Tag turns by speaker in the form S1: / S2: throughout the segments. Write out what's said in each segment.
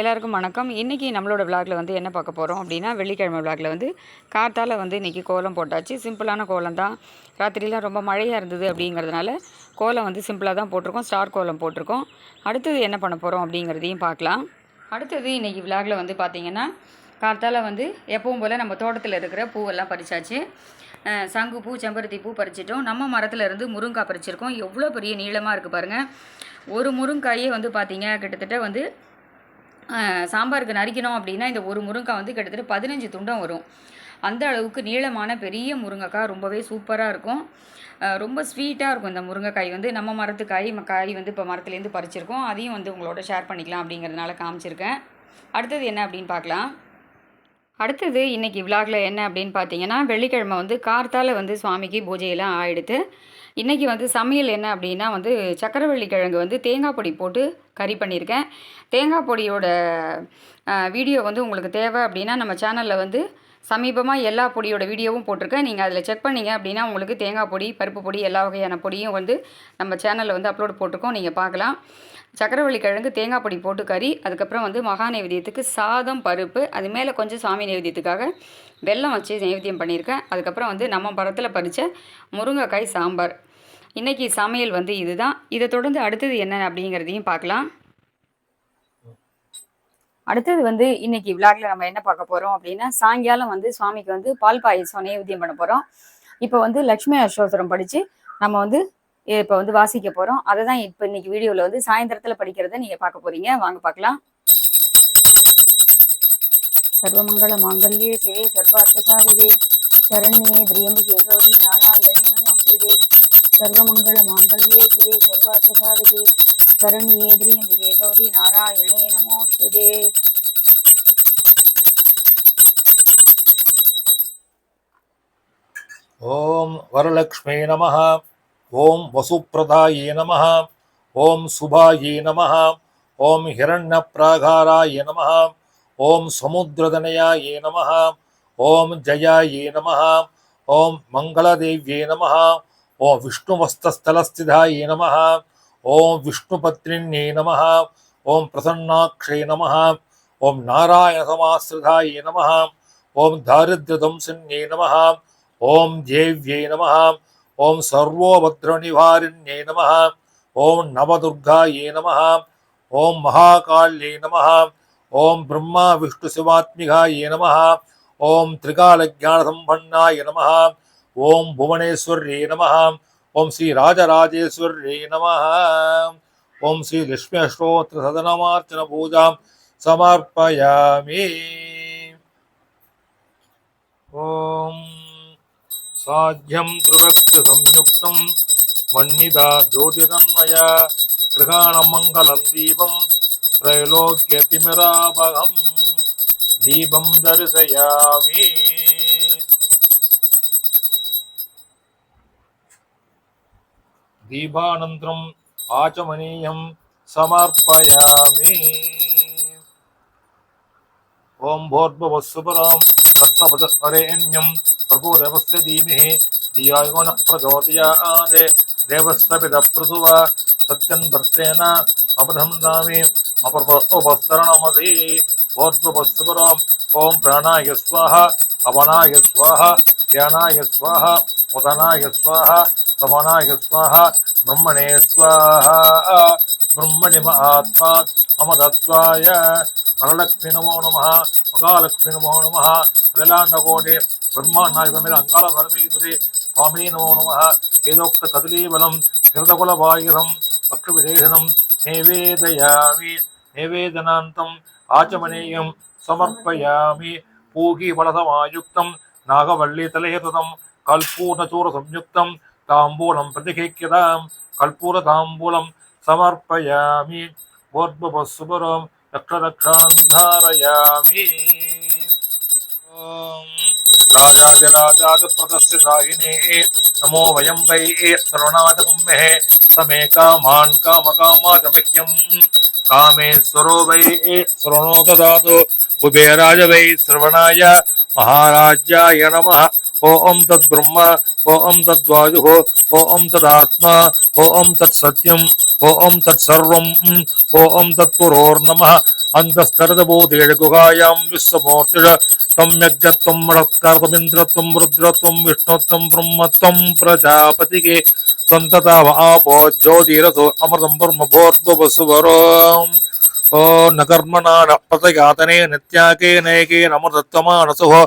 S1: எல்லாருக்கும் வணக்கம். இன்றைக்கி நம்மளோட விளாகில் வந்து என்ன பார்க்க போகிறோம் அப்படின்னா வெள்ளிக்கிழமை விளாகில் வந்து காத்தால் வந்து இன்றைக்கி கோலம் போட்டாச்சு. சிம்பிளான கோலம் தான். ராத்திரிலாம் ரொம்ப மழையாக இருந்தது அப்படிங்கிறதுனால கோலம் வந்து சிம்பிளாக தான் போட்டிருக்கோம். ஸ்டார் கோலம் போட்டிருக்கோம். அடுத்தது என்ன பண்ண போகிறோம் அப்படிங்கிறதையும் பார்க்கலாம். அடுத்தது இன்றைக்கி விளாகில் வந்து பார்த்திங்கன்னா காத்தால் வந்து எப்பவும் போல் நம்ம தோட்டத்தில் இருக்கிற பூவெல்லாம் பறிச்சாச்சு. சங்கு பூ செம்பருத்தி பூ பறிச்சிட்டோம். நம்ம மரத்தில் இருந்து முருங்காய் பறிச்சிருக்கோம். எவ்வளோ பெரிய நீளமாக இருக்குது பாருங்கள் ஒரு முருங்காயே வந்து பார்த்திங்க கிட்டத்தட்ட வந்து சாம்பாருக்கு நறுக்கணும் அப்படின்னா இந்த ஒரு முருங்கைக்காய் வந்து கிட்டத்தட்ட பதினஞ்சு துண்டம் வரும். அந்த அளவுக்கு நீளமான பெரிய முருங்கைக்காய் ரொம்பவே சூப்பராக இருக்கும். ரொம்ப ஸ்வீட்டாக இருக்கும் இந்த முருங்கைக்காய். வந்து நம்ம மரத்து காய் ம- காய் வந்து இப்போ மரத்துலேருந்து பறிச்சிருக்கோம். அதையும் வந்து உங்களோட ஷேர் பண்ணிக்கலாம் அப்படிங்கிறதுனால காமிச்சிருக்கேன். அடுத்தது என்ன அப்படின்னு பார்க்கலாம். அடுத்தது இன்றைக்கி விழாக்கில் என்ன அப்படின்னு பார்த்தீங்கன்னா வெள்ளிக்கிழமை வந்து கார்த்தால வந்து சுவாமிக்கு பூஜையெல்லாம் ஆகிடுது இன்றைக்கி வந்து சமையல் என்ன அப்படின்னா வந்து சக்கரவள்ளி கிழங்கு வந்து தேங்காய் பொடி போட்டு கறி பண்ணியிருக்கேன். தேங்காய் பொடியோட வீடியோ வந்து உங்களுக்கு தேவை அப்படின்னா நம்ம சேனலில் வந்து சமீபமாக எல்லா பொடியோட வீடியோவும் போட்டிருக்கேன். நீங்கள் அதில் செக் பண்ணீங்க அப்படின்னா உங்களுக்கு தேங்காய் பொடி பருப்பு பொடி எல்லா வகையான பொடியும் வந்து நம்ம சேனலில் வந்து அப்லோட் போட்டிருக்கோம். நீங்கள் பார்க்கலாம். சக்கரவள்ளி கிழங்கு தேங்காய் பொடி போட்டு கறி அதுக்கப்புறம் வந்து மகா நைவேத்தியத்துக்கு சாதம் பருப்பு அது மேலே கொஞ்சம் சாமி நைவேத்தியத்துக்காக வெல்லம் வச்சு நைவேத்தியம் பண்ணியிருக்கேன். அதுக்கப்புறம் வந்து நம்ம பரத்தில் பறித்த முருங்கைக்காய் சாம்பார். இன்றைக்கி சமையல் வந்து இதுதான். இதை தொடர்ந்து அடுத்தது என்ன அப்படிங்கிறதையும் பார்க்கலாம். அடுத்தது வந்து இன்னைக்கு விளாட்ல நம்ம என்ன பார்க்க போகிறோம் அப்படின்னா சாயங்காலம் வந்து சுவாமிக்கு வந்து பால் பாயசம் நைவேத்தியம் பண்ண போகிறோம் இப்போ வந்து லக்ஷ்மி அஷ்டோத்திரம் படித்து நம்ம வந்து இப்போ வந்து வாசிக்க போகிறோம் அதை தான் இப்போ இன்னைக்கு வீடியோவில் வந்து சாயந்தரத்தில் படிக்கிறத நீங்கள் பார்க்க போகிறீங்க வாங்க பார்க்கலாம். சர்வமங்கள மாங்கல்யே சிவே சர்வ சாதகே சரண்யே திரியம்பிகே கௌரி நாராயணே நமோஸ்துதே சர்வமங்கள மாங்கல்யே சிவே சர்வ சாதகே करण्येन्द्रियं विजय गौरी नारायणे
S2: नम ओं नमः वसुप्रदाये नमः सुभाये नमः ओम हिण्यप्राघाराए नमः ओं समुद्रदनयाय नमः ओं जयाये नमः ओं मंगलदेव्ये नमः ओं विष्णुवस्तस्थलस्थिधाये नमः ஓம் விஷ்ணுபத்னின்யே நம ஓம் பிரசன்னாட்சே நம ஓம் நாராயணசமாசிரிதாயே நம ஓம் தாரித்ரதம்சின்யே நம ஓம் தேவ்யை நம ஓம் சர்வோபத்ரநிவாரிண்யே நம ஓம் நவதுர்காயே நம ஓம் மகாகால்யே நம ஓம் பிரம்மா விஷ்ணு சிவாத்மிகாயே நம ஓம் திரிகாலஜானசம்பன்னாய நம ஓம் புவனேஸ்வரியே நம ओम श्री राजराजेश्वर्ये नम। ओम श्री लक्ष्म्यष्टोत्र सदनमार्चन पूजां समर्पयामि। साध्यम त्रिवक्त संयुक्त मन्निदा ज्योतिरन्मय मंगल दीपम त्रैलोक्यतिमिरावहं दीपम दर्शयामि। దీపానంతరం ఆచమనీయం సమర్పయామి. ఓం భోర్భవస్సుపరం తత్వరేణ్యం ప్రభురేవస్య ధీమహి ధియాయోన ప్రచోదయాదే దేవస్థపిత ప్రసువ సత్యం వర్తేన అపధమ్నామి అపరపస్తరణమసి భోర్భవస్సుపరం ఓం ప్రాణాయ స్వాహ అవనాయ స్వాహ ధ్యానాయ స్వాహ ఉదనాయ స్వాహ சமனாய ஸ்வாஹா பிரம்மணே ஸ்வாஹா பிரம்மணிம ஆத்மா அமதத்வாய வரலக்ஷ்மி நமோ நம மகாலட்சுமி நமோ நம அகலாண்டகோடே பிரம்மாண்டாயுதமில் அங்காள பரமேஸ்வரி சுவாமியே நமோ நம ஏதோக்த கதலீபலம் கிருதகுல வாயுரம் பக்ரு விசேஷனம் நேவேதயாமி நிவேதனாந்தம் ஆச்சமனேயம் சமர்ப்பயாமி பூகி பலசமாயுக்தம் நாகவல்லி தலையதம் கல்பூர்ணச்சூர சம்யுக்தம் ताम्बूलं प्रतिगृह्यतां कर्पूरतांबूल समर्पयामि। वोद्भवसुपरं रक्षरक्षान्धारयामि राजादिराजादिप्रदस्य दायिने नमो वयं वै सर्वनाथगुम्मेः समे कामान् कामकामाचमित्यं कामेश्वरो वै शृणो ददातु कुबेराज वै श्रवणाय महाराजाय नमः। ओं तद्ब्रह्म। ओम तद्वायु, ओम तदात्मा, ओम तत्सत्यम ओम तत्सर्व, ओम तत्पुरोर्नम। अंतस्तरदबोधेड गुहायां विश्वमूर्तिड तम्यज्ञत्वं मणत्कर्तमिन्द्रत्वं रुद्रत्वं, विष्णुत्वं, ब्रह्मत्वं प्रजापतिके त्वं ज्योतिरसो अमृतं ब्रह्मभोर्भुवसुवरो न कर्मणा न अमृतत्वमानसुः।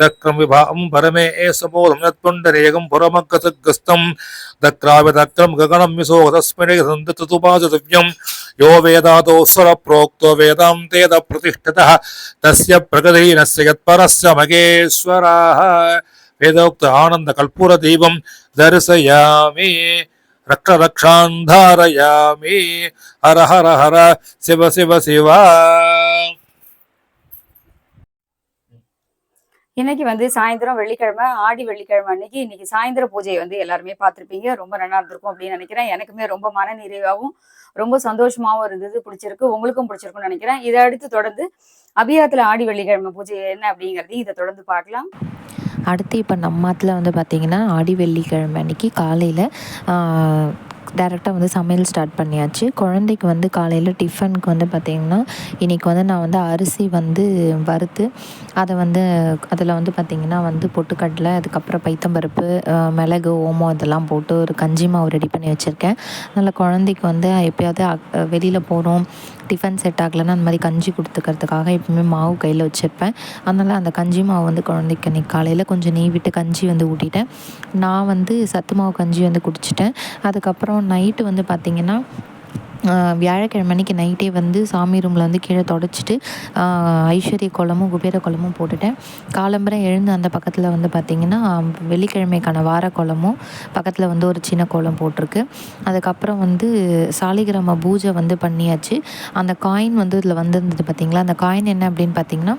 S2: దక్రం విభాం పరమే ఏ సమూలం యత్పుండరేగం పురమగ్గసగ్గస్తం దక్రావి దక్రం గగనం మిశో తస్మినే సంతతుపాచతువ్యం యో వేదాతో స్వర ప్రోక్తో వేదాంతేద ప్రతిష్ఠిత తస్య ప్రగదీనస్య యత్పరస్య మగేశ్వరాः వేదోక్త ఆనంద కల్పూర దీపం దర్శయామి. రక్ష రక్షాంధారయామి. హర హర హర. శివ శివ శివ.
S1: இன்னைக்கு வந்து சாயந்தரம் வெள்ளிக்கிழமை ஆடி வெள்ளிக்கிழமை அன்னைக்கு இன்னைக்கு சாயந்தர பூஜையை வந்து எல்லாருமே பார்த்துருப்பீங்க. ரொம்ப நல்லா இருந்திருக்கும் அப்படின்னு நினைக்கிறேன். எனக்குமே ரொம்ப மன நிறைவாகவும் ரொம்ப சந்தோஷமாகவும் இருந்தது பிடிச்சிருக்கு. உங்களுக்கும் பிடிச்சிருக்கும்னு நினைக்கிறேன். இதை அடுத்து தொடர்ந்து அபியாத்துல ஆடி வெள்ளிக்கிழமை பூஜை என்ன அப்படிங்கிறது இதை தொடர்ந்து பார்க்கலாம்.
S3: அடுத்து இப்போ நம்ம ஆத்துல வந்து பார்த்திங்கன்னா ஆடி வெள்ளிக்கிழமை அன்னைக்கு காலையில் டேரெக்டாக வந்து சமையல் ஸ்டார்ட் பண்ணியாச்சு. குழந்தைக்கு வந்து காலையில் டிஃபனுக்கு வந்து பார்த்திங்கன்னா இன்றைக்கி வந்து நான் வந்து அரிசி வந்து வறுத்து அதை வந்து அதில் வந்து பார்த்திங்கன்னா வந்து பொட்டுக்கடலை அதுக்கப்புறம் பைத்தம்பருப்பு மிளகு ஓமம் இதெல்லாம் போட்டு ஒரு கஞ்சி மாவு ரெடி பண்ணி வச்சுருக்கேன். அதனால் குழந்தைக்கு வந்து எப்போயாவது வெளியில் போகிறோம் டிஃபன் செட் ஆகலைன்னா அந்த மாதிரி கஞ்சி கொடுத்துக்கிறதுக்காக எப்பவுமே மாவு கையில் வச்சுருப்பேன். அதனால் அந்த கஞ்சி மாவு வந்து குழந்தைக்கு அன்றைக்கி காலையில் கொஞ்சம் நெய் விட்டு கஞ்சி வந்து ஊட்டிட்டேன். நான் வந்து சத்து மாவு கஞ்சி வந்து குடிச்சிட்டேன். அதுக்கப்புறம் நைட்டு வந்து பார்த்திங்கன்னா வியாழக்கிழமை அன்னைக்கு நைட்டே வந்து சாமி ரூமில் வந்து கீழே தொடச்சிட்டு ஐஸ்வர்ய கோலமும் குபேர கோலமும் போட்டுட்டேன். காலம்பரம் எழுந்து அந்த பக்கத்தில் வந்து பார்த்திங்கன்னா வெள்ளிக்கிழமைக்கான வார கோலமும் பக்கத்தில் வந்து ஒரு சின்ன கோலம் போட்டிருக்கு. அதுக்கப்புறம் வந்து சாலிகிராம பூஜை வந்து பண்ணியாச்சு. அந்த காயின் வந்து இதில் வந்திருந்தது பார்த்திங்களா அந்த காயின் என்ன அப்படின்னு பார்த்திங்கன்னா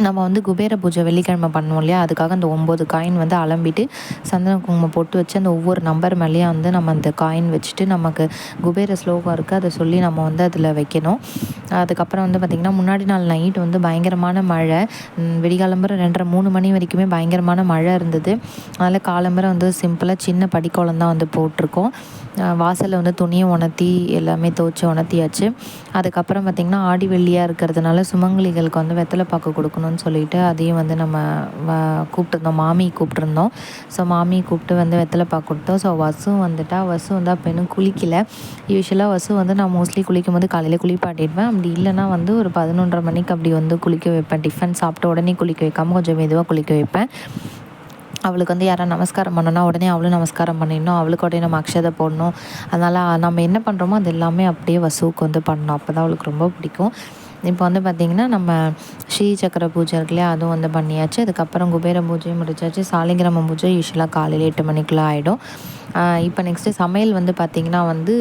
S3: நம்ம வந்து குபேர பூஜை வெள்ளிக்கிழமை பண்ணுவோம் இல்லையா? அதுக்காக அந்த ஒம்பது காயின் வந்து அலம்பிட்டு சந்தன குங்குமம் போட்டு வச்சு அந்த ஒவ்வொரு நம்பர் மேலேயும் வந்து நம்ம அந்த காயின் வச்சுட்டு நமக்கு குபேர ஸ்லோகம் இருக்குது அதை சொல்லி நம்ம வந்து அதில் வைக்கணும். அதுக்கப்புறம் வந்து பார்த்திங்கன்னா முன்னாடி நாள் நைட் வந்து பயங்கரமான மழை. ம், ரெண்டரை மூணு மணி வரைக்குமே பயங்கரமான மழை இருந்தது. அதனால் காலம்பரை வந்து சிம்பிளாக சின்ன படிக்கோலம் தான் வந்து போட்டிருக்கோம். வாசலில் வந்து துணியை உணர்த்தி எல்லாமே துவச்சி உணர்த்தியாச்சு. அதுக்கப்புறம் பார்த்திங்கன்னா ஆடி வெள்ளியாக இருக்கிறதுனால சுமங்கலிகளுக்கு வந்து வெத்தலை பாக்கு வாங்கன்னு சொல்லிட்டு அதையும் வந்து நம்ம வ- கூப்பிட்டுருந்தோம் மாமி கூப்பிட்டுருந்தோம். ஸோ மாமி கூப்பிட்டு வந்து வெத்தலைப்பா கொடுத்தோம். ஸோ வசு வந்துட்டா. வசு வந்து அப்போ இன்னும் குளிக்கலை. யூஸ்வலாக வசு வந்து நான் மோஸ்ட்லி குளிக்கும் போது காலையில் குளிப்பாட்டிடுவேன். அப்படி இல்லைன்னா வந்து ஒரு பதினொன்றரை மணிக்கு அப்படி வந்து குளிக்க வைப்பேன். டிஃபன் சாப்பிட்ட உடனே குளிக்க வைக்காமல் கொஞ்சம் மெதுவாக குளிக்க வைப்பேன். அவளுக்கு வந்து யாராவது நமஸ்காரம் பண்ணோன்னா உடனே அவளும் நமஸ்காரம் பண்ணிடணும். அவளுக்கு உடனே நம்ம அக்ஷதை போடணும். அதனால் நம்ம என்ன பண்ணுறோமோ அது எல்லாமே அப்படியே வசுவுக்கு வந்து பண்ணணும். அப்போ தான் அவளுக்கு ரொம்ப பிடிக்கும். இப்போ வந்து பார்த்திங்கன்னா நம்ம ஸ்ரீ சக்கர பூஜை இருக்கு இல்லையா அதுவும் வந்து பண்ணியாச்சு. அதுக்கப்புறம் குபேர பூஜையும் முடிச்சாச்சு. சாலிகிராம பூஜை யூஸ்வலாக காலையில் எட்டு மணிக்குள்ளே ஆகிடும் இப்போ நெக்ஸ்ட்டு சமையல் வந்து பார்த்திங்கன்னா வந்து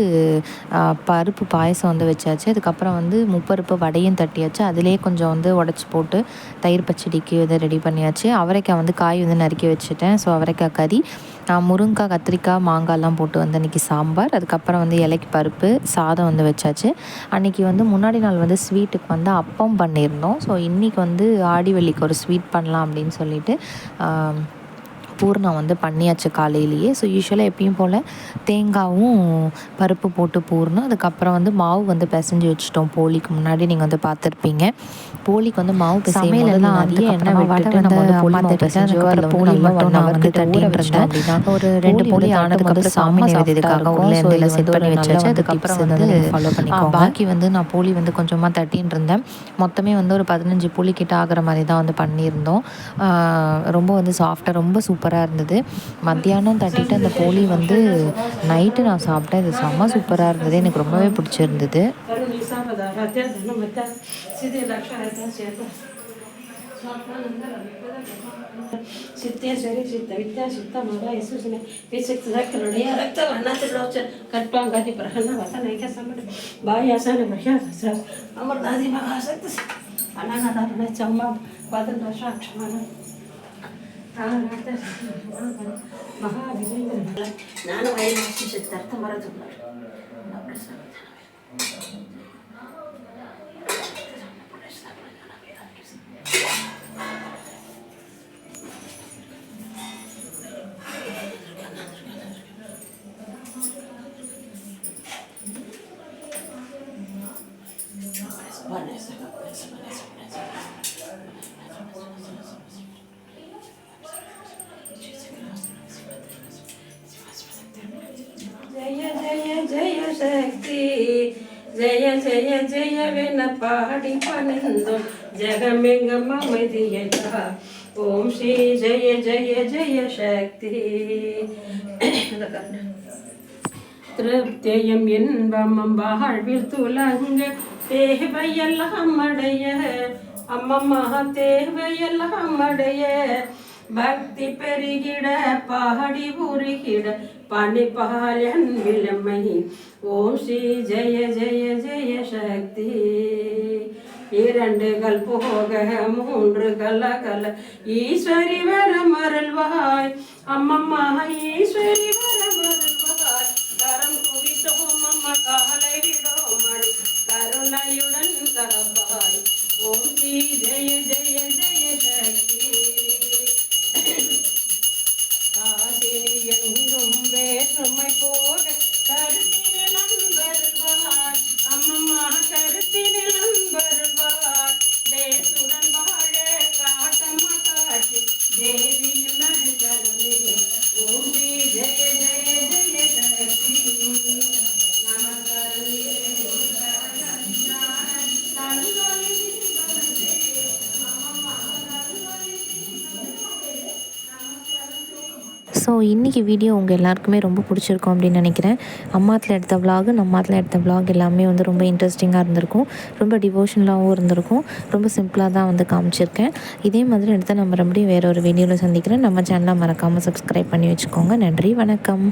S3: பருப்பு பாயசம் வந்து வச்சாச்சு. அதுக்கப்புறம் வந்து முப்பருப்பு வடையும் தட்டியாச்சு. அதுலேயே கொஞ்சம் வந்து உடச்சி போட்டு தயிர் பச்சடிக்கு இதை ரெடி பண்ணியாச்சு. அவரைக்காய் வந்து காய் வந்து நறுக்கி வச்சுட்டேன். ஸோ அவரைக்காய் கறி. நான் முருங்கைக்காய் கத்திரிக்காய் மாங்காய்லாம் போட்டு வந்து அன்றைக்கி சாம்பார். அதுக்கப்புறம் வந்து இலைக்கு பருப்பு சாதம் வந்து வச்சாச்சு. அன்றைக்கி வந்து முன்னாடி நாள் வந்து ஸ்வீட்டுக்கு வந்து அப்பம் பண்ணியிருந்தோம். ஸோ இன்றைக்கி வந்து ஆடி வெள்ளிக்கு ஒரு ஸ்வீட் பண்ணலாம் அப்படின்னு சொல்லிட்டு பூர்ணம் வந்து பண்ணியாச்சு காலையிலேயே. ஸோ யூஸ்வலாக எப்பயும் போல் தேங்காவும் பருப்பு போட்டு பூர்ணம் அதுக்கப்புறம் வந்து மாவு வந்து பிசைஞ்சு வச்சுட்டோம் போலிக்கு. முன்னாடி நீங்கள் வந்து பார்த்துருப்பீங்க. போலிக்கு வந்து மாவு நிறைய வந்து எண்ணெய் வடை விட்டுட்டு நம்ம வந்து போலி மாவு பிசைஞ்சு அதில் போலி போலி மட்டும் நான் வந்து வந்து தட்டி தட்டிட்டு இருந்தேன். ஒரு ரெண்டு போலி போலி ஆனதுக்கப்புறம் சாமி ஆ உள்ள So செட் பண்ணி வச்சாச்சு அதுக்கப்புறம் வந்து ஆ, பண்ணிக்கோங்க. பாக்கி வந்து நான் போலி வந்து கொஞ்சமாக தட்டின்னு இருந்தேன். மொத்தமே வந்து ஒரு பதினஞ்சு புளி கிட்ட ஆகிற மாதிரி தான் வந்து பண்ணியிருந்தோம். ரொம்ப வந்து சாஃப்டாக ரொம்ப சூப்பராக இருந்தது மத்தியானம் தட்டிட்டு அந்த போலி வந்து நைட்டு நான் சாப்பிட்டேன் இது செம்ம சூப்பராக இருந்தது எனக்கு ரொம்பவே பிடிச்சிருந்தது
S4: ಕರುಣಿ ಸಾಪದಾರಾಧ್ಯ ಧನುಮತ ಸಿದ್ಧಿ ಲಕ್ಷಣಾಧ್ಯ ಸೇತ ಸಿದ್ಧೇಶ್ವರಿ ಸಿದ್ಧ ವಿದ್ಯಾ ಸಿದ್ಧ ಮಗ ಯಶಸ್ಸಿನ ವಿಶಿಷ್ಟ ರಕ್ತ ರಕ್ತ ವರ್ಣತಿಲೋಚ ಕಲ್ಪಾಂಗಾದಿ ಪ್ರಹನ್ನ ವಸನೈಕ ಸಮಡ ಬಾಯಾಸನ ಮಹ್ಯಾಸ ಅಮರದಾದಿ ಮಹಾಸಕ್ತ ಅನಾನದಾರಣ ಚಮ್ಮ ವಾದನ ಸಾಕ್ಷಮಾನ ಮಹಾವಿಜೇಂದ್ರ ನಾನು ವೈನ್ ಸಿದ್ಧಾರ್ಥ ಮರದುಳ್ಳ ಪ್ರಸಾದ சக்தி. ஜெய ஜெய ஜெயவென பாடி பணிந்தோம். ஜெகமெங்கும் அமைதியதா ஓம் ஸ்ரீ ஜெய ஜெய ஜெய சக்தி. திருப்தியம் இன்பமும் வாழ்வில் துலங்க. தேவையெல்லாம் அடைய. அம்மம்மா தேவையெல்லாம் அடைய. பக்தி பெருகிட பாடி உருகிட பணிபாலன் விளமை. ஓம் ஸ்ரீ ஜெய ஜெய ஜெய சக்தி. இரண்டுகள் போக மூன்று கல கல. ஈஸ்வரி வர மருள்வாய். அம்மம்மா ஈஸ்வரி வர மருள்வாய். கரம் குவித்தோம் அம்மா காலை விடோம் கருணையுடன் தரப்பாய் ஓம் ஸ்ரீ ஜெய ஜெய ஜெய சக்தி. காசினி எங்கும் வேற்றுமை போக கருத்தினில்
S3: ஸோ இன்றைக்கி வீடியோ உங்கள் எல்லாருக்குமே ரொம்ப பிடிச்சிருக்கும் அப்படின்னு நினைக்கிறேன். அம்மாத்தில் எடுத்த vlog நம்மாத்தில் எடுத்த vlog எல்லாமே வந்து ரொம்ப இன்ட்ரெஸ்டிங்காக இருந்திருக்கும். ரொம்ப டிவோஷனலாகவும் இருந்திருக்கும். ரொம்ப சிம்பிளாக தான் வந்து காமிச்சிருக்கேன். இதே மாதிரி எடுத்து நம்ம மறுபடியும் வேறு ஒரு வீடியோவில் சந்திக்கிறேன். நம்ம சேனலை மறக்காமல் சப்ஸ்கிரைப் பண்ணி வச்சுக்கோங்க. நன்றி வணக்கம்.